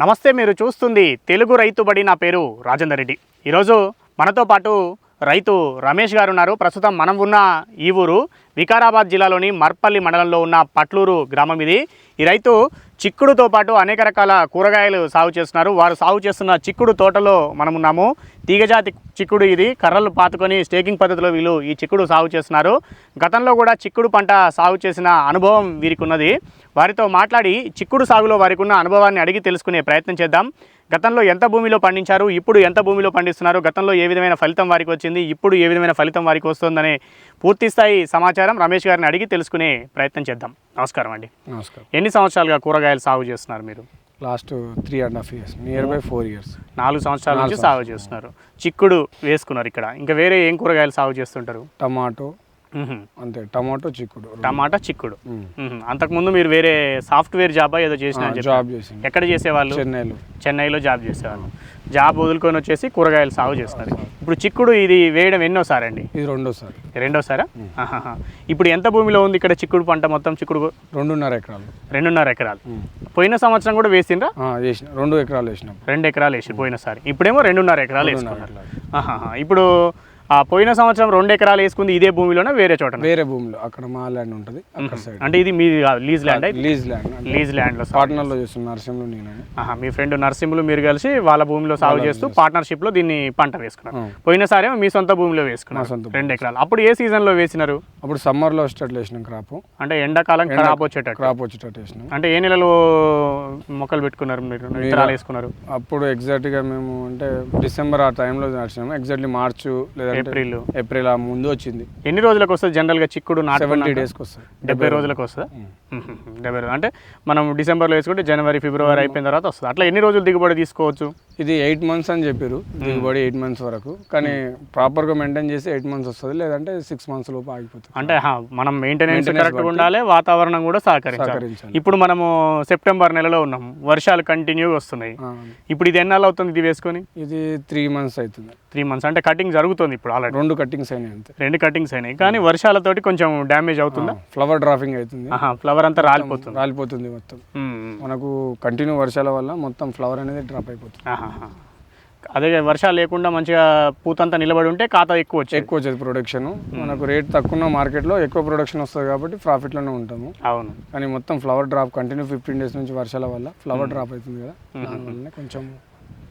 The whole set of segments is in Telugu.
నమస్తే మీరు చూస్తుంది తెలుగు రైతు బడి. నా పేరు రాజేందర్ రెడ్డి. ఈరోజు మనతో పాటు రైతు రమేష్ గారు ఉన్నారు. ప్రస్తుతం మనం ఉన్న ఈ ఊరు వికారాబాద్ జిల్లాలోని మర్పల్లి మండలంలో ఉన్న పట్లూరు గ్రామం ఇది. ఈ రైతు చిక్కుడుతో పాటు అనేక రకాల కూరగాయలు సాగు చేస్తున్నారు. వారు సాగు చేస్తున్న చిక్కుడు తోటలో మనం ఉన్నాము తీగజాతి చిక్కుడు ఇది. కర్రలు పాతుకొని స్టేకింగ్ పద్ధతిలో వీళ్ళు ఈ చిక్కుడు సాగు చేస్తున్నారు. గతంలో కూడా చిక్కుడు పంట సాగు చేసిన అనుభవం వీరికి ఉన్నది వారితో మాట్లాడి చిక్కుడు సాగులో వారికి ఉన్న అనుభవాన్ని అడిగి తెలుసుకునే ప్రయత్నం చేద్దాం. గతంలో ఎంత భూమిలో పండించారు? ఇప్పుడు ఎంత భూమిలో పండిస్తున్నారు? గతంలో ఏ విధమైన ఫలితం వారికి వచ్చింది? ఇప్పుడు ఏ విధమైన ఫలితం వారికి వస్తుందనే పూర్తి స్థాయి సమాచారం రమేష్ గారిని అడిగి తెలుసుకునే ప్రయత్నం చేద్దాం. నమస్కారం అండి. నమస్కారం. ఎన్ని సంవత్సరాలుగా కూరగాయలు సాగు చేస్తున్నారు మీరు? Last three and half years near by four years. నాలుగు సంవత్సరాల నుంచి సాగు చేస్తున్నారు. చిక్కుడు వేసుకున్నారు ఇక్కడ. ఇంకా వేరే ఏం కూరగాయలు సాగు చేస్తుంటారు? టమాటో. అంతే టమాటో చిక్కుడు. టమాటా చిక్కుడు. అంతకుముందు మీరు వేరే సాఫ్ట్వేర్ జాబా ఏదో చేసిన. జాబ్ చేసింది ఎక్కడ చేసేవాళ్ళు? చెన్నైలో. చెన్నైలో జాబ్ చేసేవాళ్ళు. జాబ్ వదులుకొని వచ్చేసి కూరగాయలు సాగు చేస్తున్నారు. ఇప్పుడు చిక్కుడు ఇది వేయడం ఎన్నోసారి అండి ఇది రెండోసారి? రెండోసారా. ఇప్పుడు ఎంత భూమిలో ఉంది ఇక్కడ చిక్కుడు పంట మొత్తం చిక్కుడు? రెండున్నర ఎకరాలు. రెండున్నర ఎకరాలు. పోయిన సంవత్సరం కూడా వేసిండ్రా? వేసిన రెండు ఎకరాలు వేసినాం. రెండు ఎకరాలు వేసి పోయినసారి. ఇప్పుడేమో రెండున్నర ఎకరాలు వేసుకున్నారు. ఇప్పుడు పోయిన సంవత్సరం రెండు ఎకరాలు వేసుకుంది ఇదే భూమిలోనే వేరే చోట వేరే భూమిలో అక్కడ మా ల్యాండ్ ఉంటుంది అక్కడ సైడ్ అంటే ఇది మీ lease land lease land lease ల్యాండ్లో సాగు పార్ట్నర్లో చేస్తున్న నరసింహలో నేను మీ ఫ్రెండ్ నరసింహులు మీరు కలిసి వాళ్ళ భూమిలో సాగు చేస్తూ పార్ట్నర్షిప్లో దీన్ని పంట వేసుకున్నారు. ఆ. పోయినసారి మీ సొంత భూమిలో వేసుకున్నారు. రెండు ఎకరాలు. అప్పుడు ఏ సీజన్లో వేసినారు? అప్పుడు సమ్మర్లో వచ్చేటట్లు వేసినాం క్రాప్. అంటే ఎండాకాలం ఖరాబ్ వచ్చేటట్టు. క్రాప్ వచ్చేటట్టు వేసినాం. అంటే ఏ నెలలో మొక్కలు పెట్టుకున్నారు మీరు? విత్తనాలు వేసుకున్నారు? అప్పుడు ఎగ్జాక్ట్గా మేము అంటే డిసెంబర్ ఆ టైంలో నడిచినాము ఎగ్జాక్ట్లీ మార్చు లేదంటే ఏప్రిల్. ఏప్రిల్ ఆ ముందు వచ్చింది. ఎన్ని రోజులకు వస్తుంది జనరల్గా చిక్కుడు సెవెంటీ డేస్కి వస్తుంది. డెబ్బై రోజులకు వస్తుందా. డెబ్బై రోజులు. అంటే మనం డిసెంబర్లో వేసుకుంటే జనవరి ఫిబ్రవరి అయిపోయిన తర్వాత వస్తుంది. అట్లా ఎన్ని రోజులు దిగుబడి తీసుకోవచ్చు? ఇది ఎయిట్ మంత్స్ అని చెప్పారు దిగుబడి ఎయిట్ మంత్స్ వరకు. కానీ ప్రాపర్గా మెయింటైన్ చేసి ఎయిట్ మంత్స్ వస్తుంది. లేదంటే సిక్స్ మంత్స్ లోపు ఆగిపోతుంది. అంటే మనం మెయింటెనెన్స్ కరెక్ట్గా. ఉండాలి వాతావరణం కూడా సహకరించాలి. ఇప్పుడు మనము సెప్టెంబర్ నెలలో ఉన్నాం. వర్షాలు కంటిన్యూగా వస్తున్నాయి. ఇప్పుడు ఇది ఎన్నాళ్ళు అవుతుంది ఇది వేసుకొని? ఇది త్రీ మంత్స్ అవుతుంది. Three months. అంటే కటింగ్ జరుగుతుంది ఇప్పుడు. ఆల్రెడీ. రెండు కట్టింగ్స్ అయినాయి అంతే. రెండు కటింగ్స్ అయినాయి. కానీ వర్షాలతోటి కొంచెం డ్యామేజ్ అవుతుందా? ఫ్లవర్ డ్రాపింగ్ అవుతుంది. ఆహా ఫ్లవర్ అంతా రాలిపోతుంది. రాలిపోతుంది మొత్తం. మ్మ్, మ్మ్. మనకు కంటిన్యూ వర్షాల వల్ల మొత్తం ఫ్లవర్ అనేది డ్రాప్ అయిపోతుంది. అదే వర్షాలు లేకుండా మంచిగా పూతంతా నిలబడి ఉంటే ఖాతా ఎక్కువ వచ్చేది. ఎక్కువ వచ్చేది ప్రొడక్షన్ మనకు రేట్ తక్కువ ఉన్న మార్కెట్లో ఎక్కువ ప్రొడక్షన్ వస్తుంది కాబట్టి ప్రాఫిట్లోనే ఉంటాము. అవును. కానీ మొత్తం flower drop continue fifteen days నుంచి వర్షాల వల్ల ఫ్లవర్ డ్రాప్ అవుతుంది కదా. దానివల్లనే కొంచెం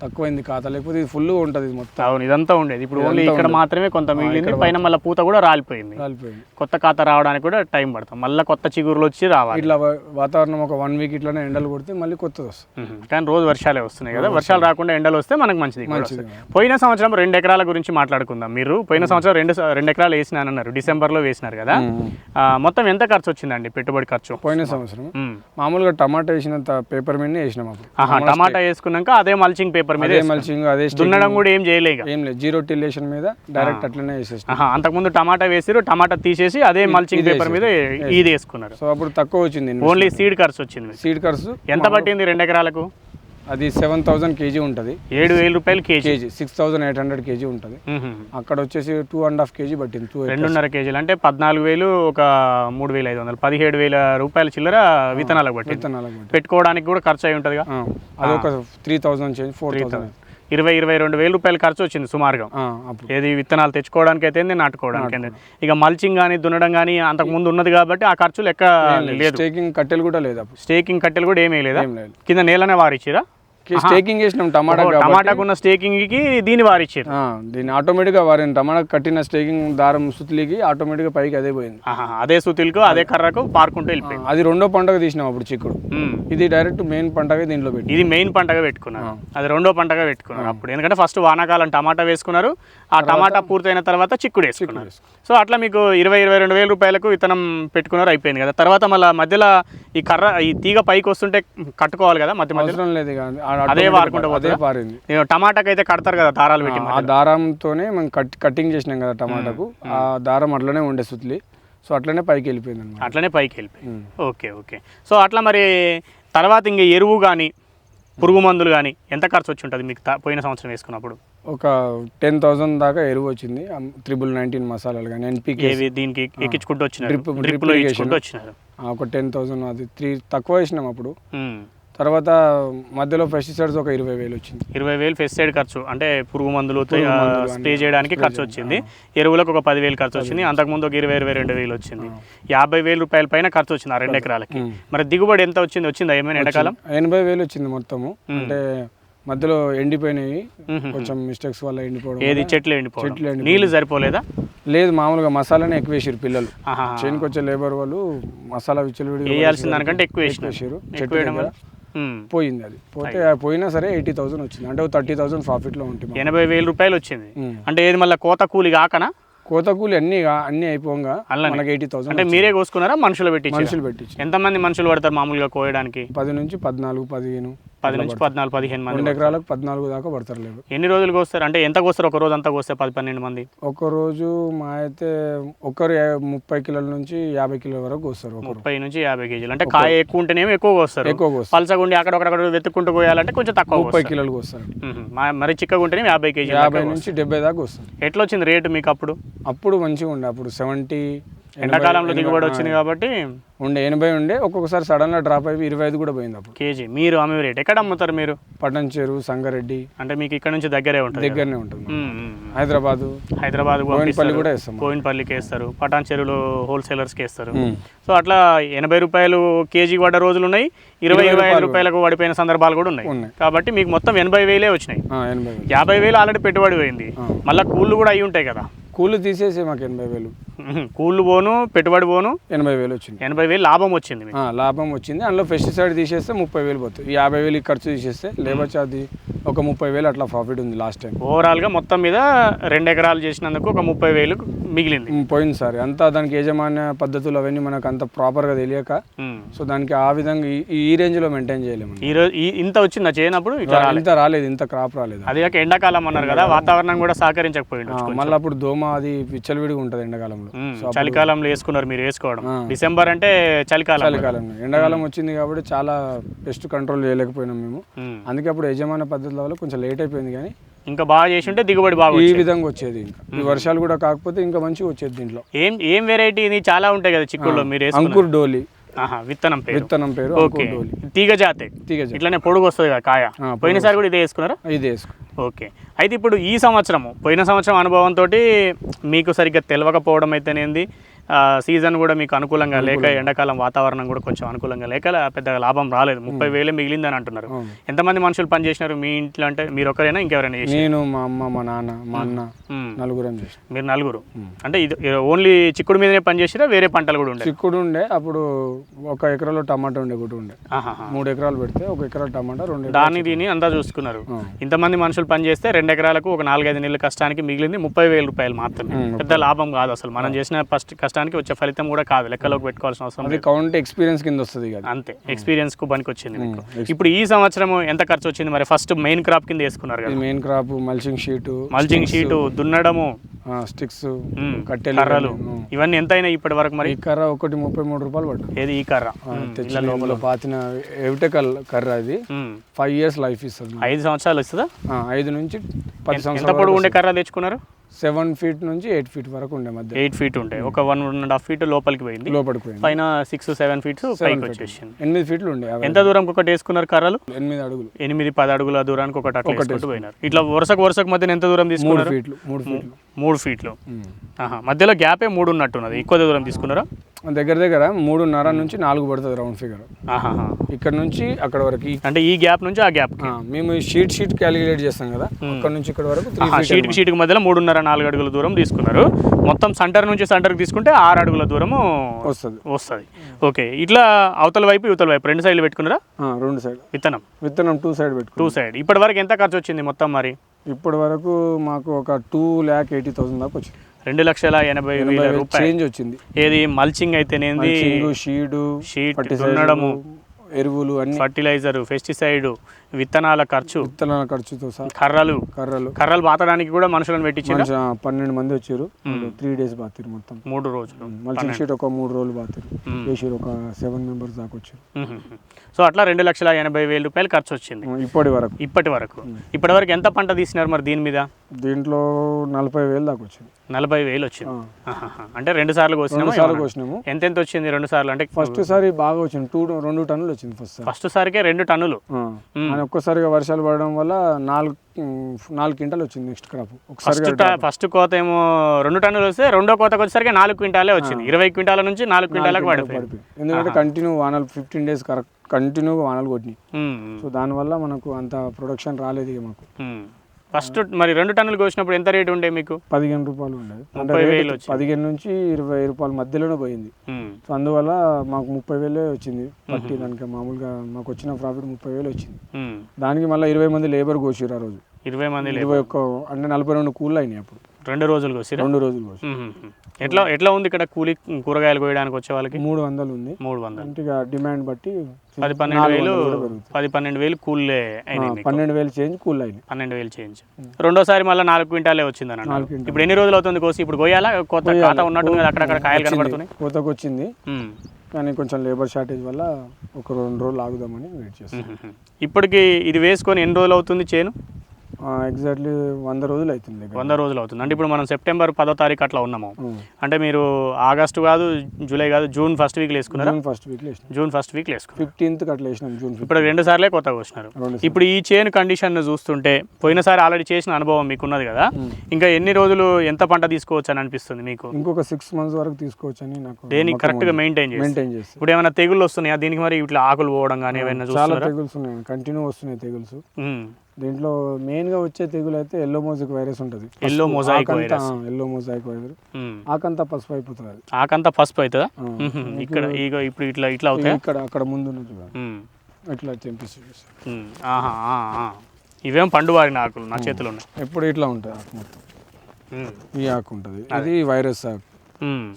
తక్కువైంది ఖాతా. లేకపోతే ఇది ఫుల్గా ఉంటుంది ఇది మొత్తం. అవును ఇదంతా ఉండేది. ఇప్పుడు ఓన్లీ ఇక్కడ. మాత్రమే కొంత మిగిలింది. పైన మళ్ళీ పూత కూడా రాలిపోయింది. రాలిపోయింది. కొత్త ఖాతా రావడానికి కూడా టైం పడుతుంది మళ్ళీ కొత్త చిగురులు వచ్చి రావాలి. ఇట్లా వాతావరణం ఒక వన్ వీక్ ఇట్లానే ఎండలు కొడితే మళ్ళీ కొత్తది వస్తుంది. కానీ రోజు వర్షాలే వస్తున్నాయి కదా. వర్షాలు రాకుండా ఎండలు వస్తే మనకు మంచిది. పోయిన సంవత్సరం రెండు ఎకరాల గురించి మాట్లాడుకుందాం. మీరు పోయిన సంవత్సరం రెండు రెండు ఎకరాలు వేసినానన్నారు డిసెంబర్లో వేసినారు కదా. మొత్తం ఎంత ఖర్చు వచ్చిందండి పెట్టుబడి ఖర్చు? పోయిన సంవత్సరం. మ్మ్. మామూలుగా టమాటా వేసినంత పేపర్ మీదనే వేసినాం టమాటా వేసుకున్నాక అదే మల్చింగ్ పేపర్ మీద అదే. మల్చింగ్ దున్నడం కూడా ఏం చేయలేక ఏం లేదు. జీరో టిల్లేషన్ మీద డైరెక్ట్ అట్లనే వేసేసినాం ఆహా అంతకుముందు టమాటా వేసిరు టమాటా తీసేసి అదే మల్చింగ్ పేపర్ మీద ఇది వేసుకున్నారు. సో అప్పుడు తక్కువ వచ్చింది ఓన్లీ సీడ్ ఖర్చు వచ్చింది. సీడ్ ఖర్చు ఎంత పట్టింది రెండు ఎకరాలకు? అది సెవెన్ థౌసండ్ కేజీ ఉంటుంది. ఏడు వేల రూపాయలు kg. Kg six thousand eight hundred kg ఉంటుంది. అక్కడ వచ్చేసి టూ అండ్ హాఫ్ కేజీ పట్టింది టూ రెండున్నర కేజీలు. అంటే పద్నాలుగు వేలు ఒక మూడు వేల ఐదు వందలు. పదిహేడు వేల రూపాయల చిల్లర విత్తనాలకు పట్టింది. విత్తనాలకు పెట్టుకోవడానికి కూడా ఖర్చు అయి ఉంటుందిగా? ఆ, అదొక three thousand change four thousand ఇరవై ఇరవై రెండు వేల రూపాయలు ఖర్చు వచ్చింది సుమారుగా. అప్పుడు. ఏది విత్తనాలు తెచ్చుకోవడానికి అయితే నాటుకోవడానికి అయితే ఇక మల్చింగ్ కానీ దున్నడం కానీ అంతకు ముందు ఉన్నది కాబట్టి ఆ ఖర్చు లెక్క లేదు. స్టేకింగ్ కట్టెలు కూడా లేదు స్టేకింగ్ కట్టెలు కూడా ఏమీ లేదు. కింద నేలనే వారిచ్చిరా? స్టేకింగ్ చేసినాం టమాటా టమాటాకు ఉన్న స్టేకింగ్కి దీని వారిచ్చారు దీన్ని ఆటోమేటిక్గా వారిని టమాటా కట్టిన స్టేకింగ్ దారం సుత్లికి ఆటోమేటిక్గా పైకి అదే పోయింది. అదే సుతిల్కు అదే కర్రకు పారుకుంటూ వెళ్ళిపోయింది. అది రెండో పంటగా తీసినాం అప్పుడు చిక్కుడు. ఇది డైరెక్ట్ మెయిన్ పంటగా దీంట్లో పెట్టి ఇది మెయిన్ పంటగా పెట్టుకున్నారు. అది రెండో పంటగా పెట్టుకున్నారు అప్పుడు. ఎందుకంటే ఫస్ట్ వానాకాలం టమాటా వేసుకున్నారు ఆ టమాటా పూర్తయిన తర్వాత చిక్కుడు వేసుకున్నారు. సో అట్లా మీకు ఇరవై ఇరవై రెండు వేల రూపాయలకు విత్తనం పెట్టుకున్నారు అయిపోయింది కదా. తర్వాత మళ్ళీ మధ్యలో ఈ కర్ర ఈ తీగ పైకి వస్తుంటే కట్టుకోవాలి కదా మధ్య మధ్య అవసరం లేదు అదే వారుకుంటూ అదే పారింది. నేను టమాటాకి అయితే కడతారు కదా దారాలు పెట్టి ఆ దారంతోనే మనం కట్ కటింగ్ చేసినాం కదా టమాటాకు. ఆ దారం అట్లనే ఉండే సుత్లి. సో అట్లనే పైకి వెళ్ళిపోయింది అనమాట అట్లనే పైకి వెళ్ళిపోయి ఓకే ఓకే. సో అట్లా మరి తర్వాత ఇంక ఎరువు కానీ పురుగు మందులు కానీ ఎంత ఖర్చు వచ్చి ఉంటుంది మీకు పోయిన సంవత్సరం వేసుకున్నప్పుడు? ఒక టెన్ థౌసండ్ దాకా ఎరువు వచ్చింది. త్రిబుల్ నైన్టీన్ మసాలాలు కానీ ఎన్పికే ఏవి దీనికి ఎక్కించుకుంటూ డ్రిప్లో. ఎక్కించుకుంటూ వచ్చినారు. ఒక టెన్ థౌసండ్ అది త్రీ తక్కువ వేసినాం అప్పుడు. తర్వాత మధ్యలో పెస్టిసైడ్స్ ఒక ఇరవై వేలు వచ్చింది. ఇరవై వేలు పెస్టిసైడ్ ఖర్చు. అంటే పురుగు మందులు స్ప్రే చేయడానికి ఖర్చు. వచ్చింది. ఎరువులకు ఒక పదివేలు ఖర్చు వచ్చింది. అంతకుముందు ఒక ఇరవై ఇరవై రెండు వేలు వచ్చింది. యాభై వేలు రూపాయల పైన ఖర్చు వచ్చింది ఆ రెండు ఎకరాలకి. మరి దిగుబడి ఎంత వచ్చింది? వచ్చిందా ఏమైనా ఎండాకాలం? ఎనభై వేలు వచ్చింది మొత్తము. అంటే మధ్యలో ఎండిపోయినాయి. కొంచెం మిస్టేక్స్ వల్ల ఎండిపోవడం ఏది? వల్ల. చెట్లు ఎండిపోవడం. చెట్లు. నీళ్ళు సరిపోలేదా? లేదు మామూలుగా మసాలానే ఎక్కువ వేసారు పిల్లలు. ఆహా. చేనుకి వచ్చే లేబర్ వాళ్ళు మసాలా విచ్చలవిడి వేయాల్సిన దానికంటే ఎక్కువ. వేసారు ఎక్కువ పోయింది అది. పోతే పోయినా సరే ఎయిటీ థౌసండ్ వచ్చింది. అంటే థర్టీ థౌసండ్ ప్రాఫిట్లో ఉంటుంది ఎనభై వేలు రూపాయలు వచ్చింది. అంటే ఏది మళ్ళీ కోత కూలి కాకనా? కోత కూలి అన్ని అన్ని అయిపోగా. మనకి ఎయిటీ థౌసండ్ అంటే మీరే కోసుకున్నారా? మనుషులు పెట్టి మనుషులు పెట్టించి ఎంతమంది మనుషులు పడతారు మామూలుగా కోయడానికి? పది నుంచి పద్నాలుగు పదిహేను. పది నుంచి పద్నాలుగు పదిహేను మంది రెండు ఎకరాలకు పద్నాలుగు దాకా పడతారు లేదు ఎన్ని రోజులు కోస్తారు? అంటే ఎంత కోస్తారు? ఒక రోజు అంతా కోస్తే పది పన్నెండు మంది. ఒక రోజు మా అయితే ఒకరు ముప్పై కిలోల నుంచి యాభై కిలోల వరకు వస్తారు ఒకరు. ముప్పై నుంచి యాభై కేజీలు. అంటే కాయ ఎక్కువ ఉంటేనేమో ఎక్కువ కోస్తారు. ఎక్కువ వస్తారు పలసగుండి అక్కడొక్కడ వెతుక్కుంటూ కోయాలంటే కొంచెం తక్కువ ముప్పై కోస్తారు. కిలోలు. మా- మరి చిక్కగా ఉంటేనే యాభై కేజీలు యాభై నుంచి డెబ్బై దాకా వస్తారు కోస్తారు. ఎట్లా వచ్చింది రేటు మీకు అప్పుడు? అప్పుడు మంచిగా ఉండే. అప్పుడు సెవెంటీ ఎండాకాలంలో దిగుబడి వచ్చింది కాబట్టి ఉండే ఎనభై ఉండే ఒక్కొక్కసారి సడన్గా డ్రాప్ అయిపోయి ఇరవై ఐదు కూడా పోయింది అప్పుడు. కేజీ. మీరు అమ్మే రేట్ ఎక్కడ అమ్ముతారు మీరు? పట్టణం చెరువు సంగారెడ్డి. అంటే మీకు ఇక్కడ నుంచి దగ్గరే ఉంటుంది. దగ్గరనే ఉంటుంది. హైదరాబాదు. హైదరాబాద్ బోయినపల్లి కూడా వేస్తాం కోయినపల్లికి వేస్తారు. పటాన్ చెరువులో హోల్సేలర్స్కి వేస్తారు. సో అట్లా ఎనభై రూపాయలు కేజీకి పడ్డ రోజులు ఉన్నాయి. ఇరవై ఇరవై ఐదు రూపాయలకు పడిపోయిన సందర్భాలు కూడా ఉన్నాయి. కాబట్టి మీకు మొత్తం ఎనభై వేలే వచ్చినాయి. యాభై వేలు ఆల్రెడీ పెట్టుబడి పోయింది. మళ్ళీ కూళ్ళు కూడా అయి ఉంటాయి కదా. కూలి తీసేసి మాకు ఎనభై వేలు. కూళ్ళు పోను పెట్టుబడి పోను. ఎనభై వేలు వచ్చింది. ఎనభై వేలు లాభం వచ్చింది మీకు. లాభం వచ్చింది. అందులో పెస్టిసైడ్ తీసేస్తే ముప్పై వేలు పోతాయి. ఈ యాభై వేలు ఈ ఖర్చు తీసేస్తే లేబర్ ఛార్జ్ ఒక ముప్పై వేలు అట్లా ప్రాఫిట్ ఉంది లాస్ట్ టైం. ఓవరాల్గా మొత్తం మీద రెండు ఎకరాలు చేసినందుకు ఒక ముప్పై వేలు మిగిలింది. ఉమ్, పోయింది సార్. అంతా దానికి యాజమాన్య పద్ధతులు అవన్నీ మనకు అంత ప్రాపర్గా తెలియక ఉమ్. సో దానికి ఆ విధంగా ఈ- ఈ రేంజ్లో మెయింటైన్ చేయలేము ఈ రోజు ఈ- ఇంత వచ్చిందా చేయనప్పుడు ఇట్లా ఇంత రాలేదు. ఇంత క్రాప్ రాలేదు. అది కాక ఎండాకాలం అన్నారు కదా వాతావరణం కూడా సహకరించకపోయింది మళ్ళీ అప్పుడు దోమ అది విచ్చలవిడిగా ఉంటుంది ఎండాకాలంలో. అప్పుడు చలికాలంలో వేసుకున్నారు మీరు వేసుకోవడం. డిసెంబర్ అంటే చలికాలం. చలికాలంలో ఎండాకాలం వచ్చింది కాబట్టి చాలా పెస్ట్ కంట్రోల్ చేయలేకపోయినాం మేము. అందుకే అప్పుడు యజమాన పద్ధతుల వల్ల కొంచెం లేట్ అయిపోయింది కానీ ఇంకా బాగా చేసి ఉంటే దిగుబడి బాగా ఈ. విధంగా వచ్చేది ఇంకా. ఈ వర్షాలు కూడా కాకపోతే ఇంకా మంచిగా వచ్చేది దీంట్లో. ఏం ఏం వెరైటీ ఇది? చాలా ఉంటాయి కదా చిక్కుల్లో మీరు అంకుర్ డోలి. విత్తనం పేరు. విత్తనం పేరు ఓకే. తీగ జాతే. తీగ. ఇట్లానే పొడుగు వస్తుంది కదా కాయ. పోయినసారి కూడా ఇదే వేసుకున్నారా? ఇది వేసుకో ఓకే. అయితే ఇప్పుడు ఈ సంవత్సరము పోయిన సంవత్సరం అనుభవంతో మీకు సరిగ్గా తెలియకపోవడం అయితేనేంది సీజన్ కూడా మీకు అనుకూలంగా లేక ఎండాకాలం వాతావరణం కూడా కొంచెం అనుకూలంగా లేక పెద్దగా లాభం రాలేదు. ముప్పై వేలే మిగిలిందని అంటున్నారు. ఎంతమంది మనుషులు పనిచేసినారు మీ ఇంట్లో అంటే మీరు ఒకరైనా ఇంకెవరైనా నేను మా అమ్మ మా నాన్న మా అన్న. నలుగురం చేసిన. మీరు నలుగురు? అంటే ఇది ఓన్లీ చిక్కుడు మీదనే పనిచేసిరా వేరే పంటలు కూడా ఉండే? చిక్కుడు ఉండే అప్పుడు ఒక ఎకరాలో టమాటా ఉండే ఒకటి ఉండే. మూడు ఎకరాలు పెడితే ఒక ఎకరా టమాటా రెండు దాన్ని దీన్ని అంతా చూసుకున్నారు. ఇంతమంది మనుషులు పనిచేస్తే రెండు ఎకరాలకు ఒక నాలుగైదు నెలల కష్టానికి మిగిలింది ముప్పై వేల రూపాయలు మాత్రమే. పెద్ద లాభం కాదు అసలు. మనం చేసిన ఫస్ట్ కష్టానికి వచ్చే ఫలితం కూడా కాదు లెక్కలోకి పెట్టుకోవాల్సిన అవసరం కౌంట్ ఎక్స్పీరియన్స్ కింద వస్తుంది అంతే ఎక్స్పీరియన్స్కు పనికి వచ్చింది. ఇప్పుడు ఈ సంవత్సరం ఎంత ఖర్చు వచ్చింది? మరి ఫస్ట్ మెయిన్ క్రాప్ కింద వేసుకున్నారు కదా. Main crop mulching sheet mulching sheet దున్నడము sticks కట్టెలు. ఇవన్నీ ఎంత అయినాయి ఇప్పటి వరకు మరి? ఈ కర్ర ఒకటి ముప్పై మూడు రూపాయలు పడ్డది. ఏది ఈ కర్ర? లోపల. పాతిన ఎవిటే కల్- కర్ర అది. ఫైవ్ ఇయర్స్ లైఫ్ ఇస్తుంది. ఐదు సంవత్సరాలు వస్తుందా ఐదు నుంచి పది సంవత్సరాలు ఉండే కర్ర తెచ్చుకున్నారు? సెవెన్ ఫీట్ నుంచి ఎయిట్ ఫీట్ వరకు ఉండే మధ్య ఎయిట్ ఫీట్ ఉంటాయి ఒక వన్ అండ్ హాఫ్ ఫీట్ లోపలికి పోయింది. లోపలికి పోయింది పైన సిక్స్ సెవెన్ ఫీట్స్ పైకి. వచ్చేసింది. ఎనిమిది ఫీట్లు ఉండే. ఎంత దూరంకి ఒకటి వేసుకున్నారు కర్రలు? ఎనిమిది అడుగులు. ఎనిమిది పది అడుగుల దూరానికి ఒకటి అట్లా వేసుకుంటూ పోయినారు. ఇట్లా వరుసకు వరుసకు మధ్యన ఎంత దూరం తీసుకున్నారు? ఫీట్లు మూడు ఫీట్లు. మూడు ఫీట్లు. మధ్యలో గ్యాపే మూడు ఉన్నట్టున్నది. ఎక్కువ దూరం తీసుకున్నారా? దగ్గర దగ్గర మూడున్నర నుంచి నాలుగు పడుతుంది రౌండ్ ఫిగర్. ఇక్కడ నుంచి అక్కడ వరకు అంటే ఈ గ్యాప్ నుంచి ఆ గ్యాప్ మేము షీట్ షీట్ క్యాలిక్యులేట్ చేస్తాం కదా అక్కడ నుంచి ఇక్కడ వరకు షీట్కి షీట్కి మధ్యలో మూడున్నర నాలుగు అడుగుల దూరం తీసుకున్నారు. మొత్తం సెంటర్ నుంచి సెంటర్కి తీసుకుంటే ఆరు అడుగుల దూరము వస్తుంది. వస్తుంది. ఓకే ఇట్లా అవతల వైపు ఇవతల వైపు రెండు సైడ్లు పెట్టుకున్నారా? రెండు సైడ్. విత్తనం? విత్తనం టూ సైడ్ టూ పెట్టుకున్నాం. సైడ్ ఇప్పటి వరకు ఎంత ఖర్చు వచ్చింది మొత్తం మరి? ఇప్పటి వరకు మాకు ఒక టూ ల్యాక్ ఎయిటీ థౌసండ్ దాకా వచ్చింది. రెండు లక్షల ఎనభై వేల రూపాయలు. చేంజ్ వచ్చింది. ఏది మల్చింగ్ అయితేనేది? షీడు షీట్ దున్నడము ఎరువులు అన్ని. ఫర్టిలైజర్ పెస్టిసైడ్ విత్తనాల ఖర్చు. విత్తనాల ఖర్చుతో సహా కర్రలు. కర్రలు. కర్రలు బాతడానికి కూడా మనుషులను పెట్టించారు? పన్నెండు మంది వచ్చారు. త్రీ డేస్ బాతిరు మొత్తం. మూడు రోజులు. మల్చింగ్ షీట్ ఒక మూడు రోజులు బాతిరు. వేసారు ఒక సెవెన్ మెంబర్స్ దాకా వచ్చారు. సో అట్లా రెండు లక్షల ఎనభై వేల రూపాయలు ఖర్చు వచ్చింది. ఇప్పటి వరకు. ఇప్పటి వరకు. ఇప్పటి వరకు ఎంత పంట తీసినారు మరి దీని మీద? దీంట్లో నలభై వేలు దాకా వచ్చింది. నలభై వేలు వచ్చింది. అంటే రెండు సార్లు కోసినాము సార్లు కోసినాము. ఎంత ఎంత వచ్చింది రెండు సార్లు? అంటే ఫస్ట్ సారి బాగా వచ్చింది. టూ రెండు టన్నులు వచ్చింది ఫస్ట్ సారి. ఫస్ట్ సారికే రెండు టన్నులు. అని ఒక్కసారిగా వర్షాలు పడడం వల్ల నాలుగు నాలుగు క్వింటాలు వచ్చింది నెక్స్ట్ క్రాప్. ఒకసారిగా ఫస్ట్ కోత ఏమో రెండు టన్నులు వస్తే రెండో కోతకు వచ్చేసరికి నాలుగు క్వింటాలే వచ్చింది. ఇరవై క్వింటాల నుంచి నాలుగు క్వింటాలకు పడిపోయింది. పడిపోయింది. ఎందుకంటే కంటిన్యూ వానలు ఫిఫ్టీన్ డేస్ కరెక్ట్ కంటిన్యూగా వానలు కొట్టినాయి. సో దానివల్ల మనకు అంత ప్రొడక్షన్ రాలేదు ఇక మాకు. ఫస్ట్ మరి రెండు టన్నులు కోసినప్పుడు ఎంత రేటు ఉండే మీకు? పదిహేను రూపాయలు ఉండేది అంటే ముప్పై వేలు. పదిహేను నుంచి ఇరవై రూపాయల మధ్యలోనే పోయింది. సో అందువల్ల మాకు ముప్పై వేలే వచ్చింది పట్టి దానికి. మామూలుగా మాకు వచ్చిన ప్రాఫిట్ ముప్పై వేలు వచ్చింది. దానికి మళ్ళీ ఇరవై మంది లేబర్ కోసిరు ఆ రోజు. ఇరవై మంది ఇరవై ఒక్క అంటే నలభై రెండు కూళ్ళు అయినాయి అప్పుడు. రెండు రోజులు కోసిరా? రెండు రోజులు కోసి. ఎట్లా ఎట్లా ఉంది ఇక్కడ కూలి కూరగాయలు కోయడానికి వచ్చే వాళ్ళకి? మూడు వందలు ఉంది. మూడు వందలు. అంటే డిమాండ్ బట్టి పది పన్నెండు వేలు. పది పన్నెండు వేలు అయినాయి మీకు. పన్నెండు వేలు చేంజ్ కూల్ అయినాయి. పన్నెండు వేలు చేంజ్. రెండోసారి మళ్ళీ నాలుగు క్వింటాలే వచ్చింది అన్న. ఇప్పుడు ఎన్ని రోజులు అవుతుంది కోసి? ఇప్పుడు కోయాలా కొత్త ఖాతా ఉన్నట్టుంది కదా అక్కడక్కడ కాయలు కనబడుతున్నాయి. కోతకు వచ్చింది కానీ కొంచెం లేబర్ షార్టేజ్ వల్ల ఒక రెండు రోజులు ఆగుదామని వెయిట్ చేస్తాం. ఇప్పటికి ఇది వేసుకొని ఎన్ని రోజులు అవుతుంది చేను? ఎగ్జాక్ట్లీ వంద రోజులు అవుతుంది వంద రోజులు అవుతుంది. అంటే ఇప్పుడు మనం సెప్టెంబర్ పదో తారీఖు అట్లా ఉన్నాము. అంటే మీరు ఆగస్టు కాదు జూలై కాదు జూన్ ఫస్ట్ వీక్లో వేసుకున్నారా? జూన్ ఫస్ట్ వేసినాం. జూన్ ఫస్ట్ వేసుకున్నారు? ఫిఫ్టీన్త్కి అట్లా వేసినాం జూన్ ఇప్పుడు రెండు సార్లే కొత్తగా వచ్చినారు. ఇప్పుడు ఈ చేను కండిషన్ చూస్తుంటే పోయినసారి ఆల్రెడీ చేసిన అనుభవం మీకు ఉన్నది కదా ఇంకా ఎన్ని రోజులు ఎంత పంట తీసుకోవచ్చు అని అనిపిస్తుంది మీకు? ఇంకొక సిక్స్ మంత్స్ వరకు తీసుకోవచ్చు అని నాకు దేనికి కరెక్ట్గా మెయింటైన్ చేసి మెయింటైన్ చేస్తాం? ఇప్పుడు ఏమైనా తెగుళ్ళు వస్తున్నాయా? దీనికి మరి ఇట్లా ఆకులు పోవడం కానీ ఏమైనా చాలా తెగుల్స్ ఉన్నాయి. కంటిన్యూ వస్తున్నాయి తెగుల్స్. ఉమ్. దీంట్లో మెయిన్గా వచ్చే తెగులు అయితే ఎల్లో మోజాయిక్ వైరస్ ఉంటుంది. Yellow mosaic virus. Yellow mosaic virus. ఆకంతా పసుపు అయిపోతుంది. అది ఆకంతా పసుపు అవుతుందా. ఇక్కడ ఇగో ఇప్పుడు ఇట్లా ఇట్లా అవుతాయా? ఇక్కడ అక్కడ ముందు. ఇట్లా ఆ. ఇవేం పండు వారిన ఆకులు నా చేతిలో ఉన్నాయి. ఎప్పుడు ఇట్లా ఉంటుంది ఆకు మొత్తం. ఈ ఆకు ఉంటుంది. ఇది వైరస్ ఆకు.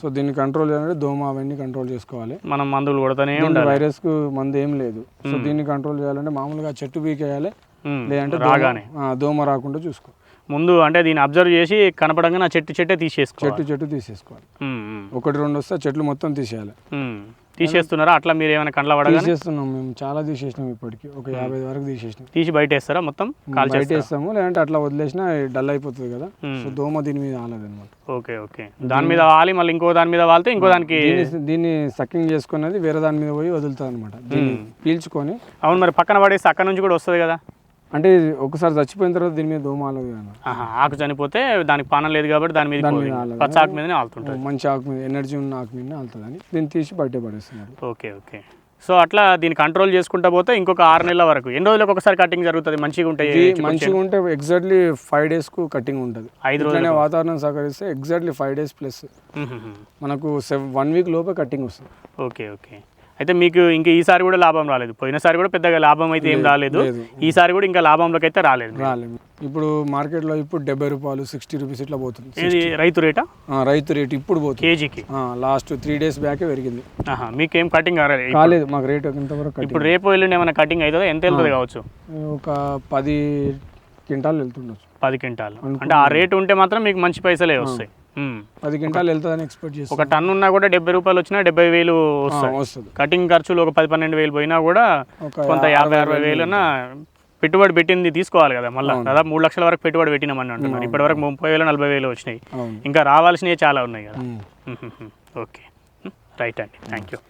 సో దీన్ని కంట్రోల్ చేయాలంటే దోమ అవన్నీ కంట్రోల్ చేసుకోవాలి. మనం మందులు కొడతానే వైరస్కు మందు ఏం లేదు. సో దీన్ని కంట్రోల్ చేయాలంటే మామూలుగా చెట్టు పీకేయాలి. లేదంటే రాగానే. దోమ- రాకుండా చూసుకో. ముందు అంటే దీన్ని అబ్జర్వ్ చేసి కనపడంగా నా చెట్టు చెట్టే తీసేసుకోవాలి. చెట్టు చెట్టు తీసేసుకోవాలి. ఒకటి రెండు వస్తే చెట్లు మొత్తం తీసేయాలి. తీసేస్తున్నారా? అట్లా మీరు ఏమైనా కండ్ల పడగానే? తీసేస్తున్నాం మేము. చాలా తీసేసినాం ఇప్పటికి. ఒక యాభై వరకు తీసేసినాం. తీసి బయట వేస్తారా మొత్తం బయట వేస్తాము లేదంటే అట్లా వదిలేసినా డల్ అయిపోతుంది కదా. సో దోమ దీని మీద ఆలదు అనమాట ఓకే ఓకే. దాని మీద వాలి మళ్ళీ ఇంకో దాని మీద వాలితే ఇంకో దానికి దీన్ని దీన్ని సక్కింగ్ చేసుకున్నది వేరే దాని మీద పోయి వదులుతుంది అనమాట దీన్ని పీల్చుకొని అవును మరి పక్కన పడేసి అక్కడ నుంచి కూడా వస్తుంది కదా. అంటే ఒకసారి చచ్చిపోయిన తర్వాత దీని మీద దోమ ఆలదు కదా ఆహా, ఆకు చనిపోతే దానికి పానం లేదు కాబట్టి దాని మీద. పచ్చ ఆకు మీదనే ఆలుతుంటుంది మంచి ఆకు మీద ఎనర్జీ ఉన్న ఆకు మీద ఆలుతుంది అని దీన్ని తీసి బయట పడేస్తున్నారు. Okay okay. సో అట్లా దీన్ని కంట్రోల్ చేసుకుంటా పోతే ఇంకొక ఆరు నెలల వరకు ఎన్ని రోజులకు ఒకసారి కటింగ్ జరుగుతుంది? మంచిగా ఉంటాయి మంచిగా ఉంటే ఎగ్జాక్ట్లీ ఫైవ్ డేస్కు కటింగ్ ఉంటుంది. ఐదు ఇట్లనే వాతావరణం సహకరిస్తే ఎగ్జాక్ట్లీ ఫైవ్ డేస్ ప్లస్. మనకు వన్ వీక్ లోపే కటింగ్ వస్తుంది. Okay okay. అయితే మీకు ఇంకా ఈసారి కూడా లాభం రాలేదు. పోయినసారి కూడా పెద్దగా లాభం అయితే ఏం రాలేదు. లేదు. ఈసారి కూడా ఇంకా లాభంలోకి అయితే రాలేదు. రాలేదు. ఇప్పుడు మార్కెట్లో ఇప్పుడు డెబ్బై రూపాయలు సిక్స్టీ రూపీస్ ఇట్లా పోతుంది. ఇది రైతు రేటా? రైతు రేట్ ఇప్పుడు పోతుంది. కేజీకి? లాస్ట్ త్రీ డేస్ బ్యాకే పెరిగింది. ఆహా మీకేం కటింగ్ కాలేదు మాకు రేట్ ఇంతవరకు ఇప్పుడు రేపు ఎల్లుండి ఏమైనా కటింగ్ అవుతుందా? ఎంత వెళ్తుంది కావచ్చు? ఒక పది క్వింటాల్ వెళ్తుండొచ్చు. పది క్వింటాలు. అంటే ఆ రేటు ఉంటే మాత్రం మీకు మంచి పైసలే వస్తాయి. పది క్వింటాల్ వెళ్తుందని ఎక్స్పెక్ట్ చేస్తాం ఒక టన్ను ఉన్నా కూడా డెబ్బై రూపాయలు వచ్చినా డెబ్బై వేలు వస్తుంది. కటింగ్ ఖర్చులు ఒక పది పన్నెండు వేలు పోయినా కూడా కొంత యాభై అరవై వేలన్నా పెట్టుబడి పెట్టింది తీసుకోవాలి కదా మళ్ళీ. దాదాపు మూడు లక్షల వరకు పెట్టుబడి పెట్టినామని అంటున్నారు. ఇప్పటి వరకు ముప్పై వేలు నలభై వేలు వచ్చినాయి. ఇంకా రావాల్సినవి చాలా ఉన్నాయి కదా. ఓకే. రైట్ అండి. థ్యాంక్ యూ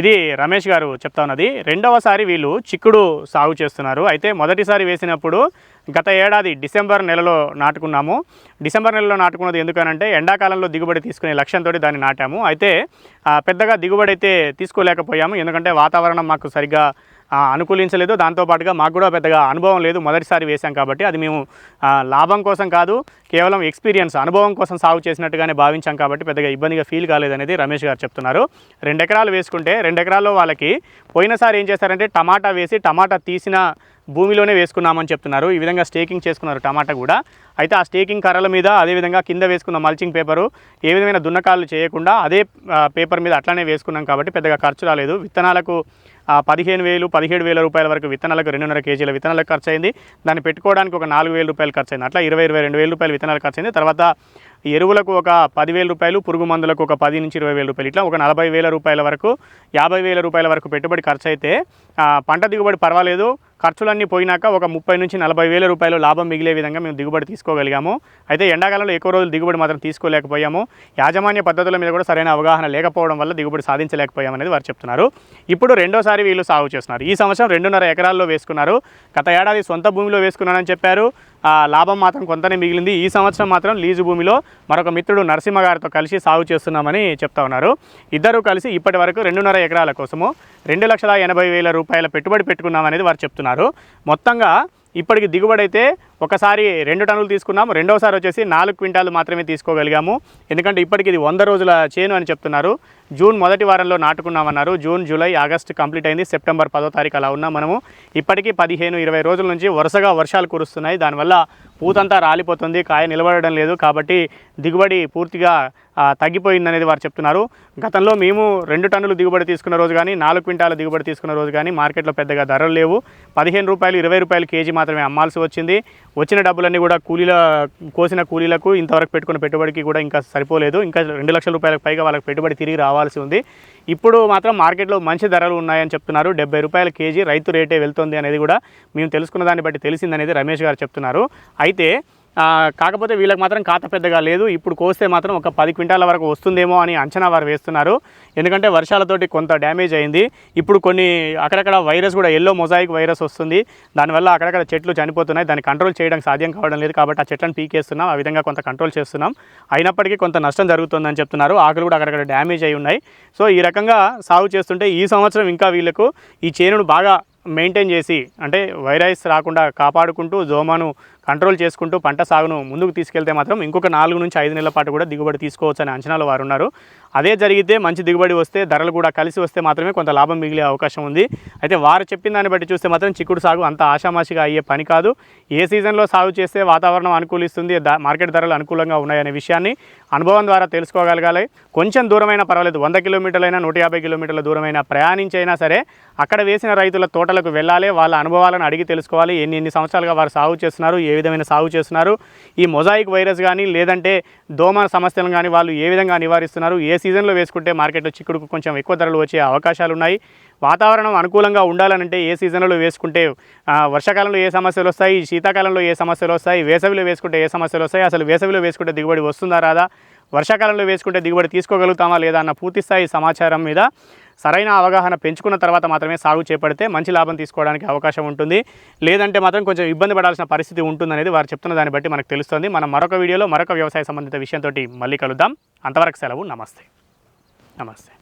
ఇది రమేష్ గారు చెప్తా ఉన్నది. రెండవసారి వీళ్ళు చిక్కుడు సాగు చేస్తున్నారు. అయితే మొదటిసారి వేసినప్పుడు గత ఏడాది డిసెంబర్ నెలలో నాటుకున్నాము. డిసెంబర్ నెలలో నాటుకున్నది ఎందుకనంటే ఎండాకాలంలో దిగుబడి తీసుకునే లక్ష్యంతో దాన్ని నాటాము. అయితే పెద్దగా దిగుబడి అయితే తీసుకోలేకపోయాము. ఎందుకంటే వాతావరణం మాకు సరిగ్గా అనుకూలించలేదు. దాంతోపాటుగా మాకు కూడా పెద్దగా అనుభవం లేదు. మొదటిసారి వేసాం కాబట్టి అది మేము లాభం కోసం కాదు కేవలం ఎక్స్పీరియన్స్ అనుభవం కోసం సాగు చేసినట్టుగానే భావించాం కాబట్టి పెద్దగా ఇబ్బందిగా ఫీల్ కాలేదనేది రమేష్ గారు చెప్తున్నారు. రెండు ఎకరాలు వేసుకుంటే రెండు ఎకరాల్లో వాళ్ళకి పోయినసారి ఏం చేస్తారంటే టమాటా వేసి టమాటా తీసిన భూమిలోనే వేసుకున్నామని చెప్తున్నారు. ఈ విధంగా స్టేకింగ్ చేసుకున్నారు టమాటా కూడా. అయితే ఆ స్టేకింగ్ కర్రల మీద అదేవిధంగా కింద వేసుకున్న మల్చింగ్ పేపరు ఏ విధమైన దున్నకాలు చేయకుండా అదే పేపర్ మీద అట్లానే వేసుకున్నాం కాబట్టి పెద్దగా ఖర్చు రాలేదు. విత్తనాలకు పదిహేను వేలు పదిహేడు వేల రూపాయల వరకు విత్తనాలకు రెండున్నర కేజీల విత్తనాలకు ఖర్చు అయింది. దాన్ని పెట్టుకోవడానికి ఒక నాలుగు వేల రూపాయలు ఖర్చు అయింది. అట్లా ఇరవై ఇరవై రెండు వేల రూపాయలు విత్తనాలు ఖర్చు అయింది. తర్వాత ఎరువులకు ఒక పదివేల రూపాయలు పురుగు మందులకు ఒక పది నుంచి ఇరవై వేల రూపాయలు ఇట్లా ఒక నలభై వేల రూపాయల వరకు యాభై వేల రూపాయల వరకు పెట్టుబడి ఖర్చు అయితే పంట దిగుబడి పర్వాలేదు. ఖర్చులన్నీ పోయినాక ఒక ముప్పై నుంచి నలభై వేల రూపాయలు లాభం మిగిలే విధంగా మేము దిగుబడి తీసుకోగలిగాము. అయితే ఎండాకాలంలో ఎక్కువ రోజులు దిగుబడి మాత్రం తీసుకోలేకపోయాము. యాజమాన్య పద్ధతుల మీద కూడా సరైన అవగాహన లేకపోవడం వల్ల దిగుబడి సాధించలేకపోయామనేది వారు చెప్తున్నారు. ఇప్పుడు రెండోసారి వీళ్ళు సాగు చేస్తున్నారు. ఈ సంవత్సరం రెండున్నర ఎకరాల్లో వేసుకున్నారు. గత ఏడాది సొంత భూమిలో వేసుకున్నానని చెప్పారు. లాభం మాత్రం కొంతనే మిగిలింది. ఈ సంవత్సరం మాత్రం లీజు భూమిలో మరొక మిత్రుడు నరసింహ గారితో కలిసి సాగు చేస్తున్నామని చెప్తా ఉన్నారు. ఇద్దరు కలిసి ఇప్పటి వరకు రెండున్నర ఎకరాల కోసము రెండు లక్షల ఎనభై వేల రూపాయల పెట్టుబడి పెట్టుకున్నామనేది వారు చెప్తున్నారు. మొత్తంగా ఇప్పటికి దిగుబడి అయితే ఒకసారి రెండు టన్నులు తీసుకున్నాము రెండోసారి వచ్చేసి నాలుగు క్వింటాలు మాత్రమే తీసుకోగలిగాము. ఎందుకంటే ఇప్పటికి ఇది వంద రోజుల చేను అని చెప్తున్నారు. జూన్ మొదటి వారంలో నాటుకున్నామన్నారు. జూన్ జూలై ఆగస్ట్ కంప్లీట్ అయింది. సెప్టెంబర్ పదో తారీఖు అలా ఉన్నాం మనము. ఇప్పటికీ పదిహేను ఇరవై రోజుల నుంచి వరుసగా వర్షాలు కురుస్తున్నాయి. దానివల్ల పూతంతా రాలిపోతుంది కాయ నిలబడడం లేదు. కాబట్టి దిగుబడి పూర్తిగా తగ్గిపోయింది తగ్గిపోయిందనేది వారు చెప్తున్నారు. గతంలో మేము రెండు టన్నులు దిగుబడి తీసుకున్న రోజు కానీ నాలుగు క్వింటాల దిగుబడి తీసుకున్న రోజు కానీ మార్కెట్లో పెద్దగా ధరలు లేవు. పదిహేను రూపాయలు ఇరవై రూపాయలు కేజీ మాత్రమే అమ్మాల్సి వచ్చింది. వచ్చిన డబ్బులన్నీ కూడా కూలీల కోసిన కూలీలకు ఇంతవరకు పెట్టుకున్న పెట్టుబడికి కూడా ఇంకా సరిపోలేదు. ఇంకా రెండు లక్షల రూపాయలకు పైగా వాళ్ళకి పెట్టుబడి తిరిగి రావాల్సి ఉంది. ఇప్పుడు మాత్రం మార్కెట్లో మంచి ధరలు ఉన్నాయని చెప్తున్నారు. డెబ్బై రూపాయల కేజీ రైతు రేటే వెళ్తుంది అనేది కూడా మేము తెలుసుకున్న దాన్ని బట్టి తెలిసిందనేది రమేష్ గారు చెప్తున్నారు. అయితే కాకపోతే వీళ్ళకి మాత్రం కాత పెద్దగా లేదు. ఇప్పుడు కోస్తే మాత్రం ఒక పది క్వింటాల వరకు వస్తుందేమో అని అంచనా వారు వేస్తున్నారు. ఎందుకంటే వర్షాలతోటి కొంత డ్యామేజ్ అయింది. ఇప్పుడు కొన్ని అక్కడక్కడ వైరస్ కూడా ఎల్లో మొజాయిక్ వైరస్ వస్తుంది. దానివల్ల అక్కడక్కడ చెట్లు చనిపోతున్నాయి. దాన్ని కంట్రోల్ చేయడం సాధ్యం కావడం లేదు కాబట్టి ఆ చెట్లను పీకేస్తున్నాం. ఆ విధంగా కొంత కంట్రోల్ చేస్తున్నాం. అయినప్పటికీ కొంత నష్టం జరుగుతుందని చెప్తున్నారు. ఆకులు కూడా అక్కడక్కడ డ్యామేజ్ అయి ఉన్నాయి. సో ఈ రకంగా సాగు చేస్తుంటే ఈ సంవత్సరం ఇంకా వీళ్ళకు ఈ చేనును బాగా మెయింటైన్ చేసి అంటే వైరస్ రాకుండా కాపాడుకుంటూ జోమాను కంట్రోల్ చేసుకుంటూ పంట సాగును ముందుకు తీసుకెళ్తే మాత్రం ఇంకొక నాలుగు నుంచి ఐదు నెలల పాటు కూడా దిగుబడి తీసుకోవచ్చు అనే వారు ఉన్నారు అదే జరిగితే మంచి దిగుబడి వస్తే ధరలు కూడా కలిసి వస్తే మాత్రమే కొంత లాభం మిగిలే అవకాశం ఉంది. అయితే వారు చెప్పిన దాన్ని బట్టి చూస్తే మాత్రం చిక్కుడు సాగు అంత ఆషామాషిగా అయ్యే పని కాదు. ఏ సీజన్లో సాగు చేస్తే వాతావరణం అనుకూలిస్తుంది ద- మార్కెట్ ధరలు అనుకూలంగా ఉన్నాయనే విషయాన్ని అనుభవం ద్వారా తెలుసుకోగలగాలి. కొంచెం దూరమైన పర్వాలేదు వంద కిలోమీటర్లైనా నూట యాభై కిలోమీటర్ల దూరమైన ప్రయాణించైనా సరే అక్కడ వేసిన రైతుల తోటలకు వెళ్ళాలి వాళ్ళ అనుభవాలను అడిగి తెలుసుకోవాలి. ఎన్ని ఎన్ని సంవత్సరాలుగా వారు సాగు చేస్తున్నారు ఏ విధమైన సాగు చేస్తున్నారు ఈ మొజాయిక్ వైరస్ కానీ లేదంటే దోమ సమస్యలను కానీ వాళ్ళు ఏ విధంగా నివారిస్తున్నారు ఏ సీజన్లో వేసుకుంటే మార్కెట్లో చిక్కుడుకు కొంచెం ఎక్కువ ధరలు వచ్చే అవకాశాలు ఉన్నాయి వాతావరణం అనుకూలంగా ఉండాలనంటే ఏ సీజన్లో వేసుకుంటే వర్షాకాలంలో ఏ సమస్యలు వస్తాయి శీతాకాలంలో ఏ సమస్యలు వస్తాయి వేసవిలో వేసుకుంటే ఏ సమస్యలు వస్తాయి అసలు వేసవిలో వేసుకుంటే దిగుబడి వస్తుందా రాదా వర్షాకాలంలో వేసుకుంటే దిగుబడి తీసుకోగలుగుతామా లేదా అన్న పూర్తిస్థాయి సమాచారం మీద సరైన అవగాహన పెంచుకున్న తర్వాత మాత్రమే సాగు చేపడితే మంచి లాభం తీసుకోవడానికి అవకాశం ఉంటుంది. లేదంటే మాత్రం కొంచెం ఇబ్బంది పడాల్సిన పరిస్థితి ఉంటుందనేది వారు చెప్తున్న దాన్ని బట్టి మనకు తెలుస్తుంది. మనం మరొక వీడియోలో మరొక వ్యవసాయ సంబంధిత విషయంతో మళ్ళీ కలుద్దాం. అంతవరకు సెలవు. నమస్తే. నమస్తే.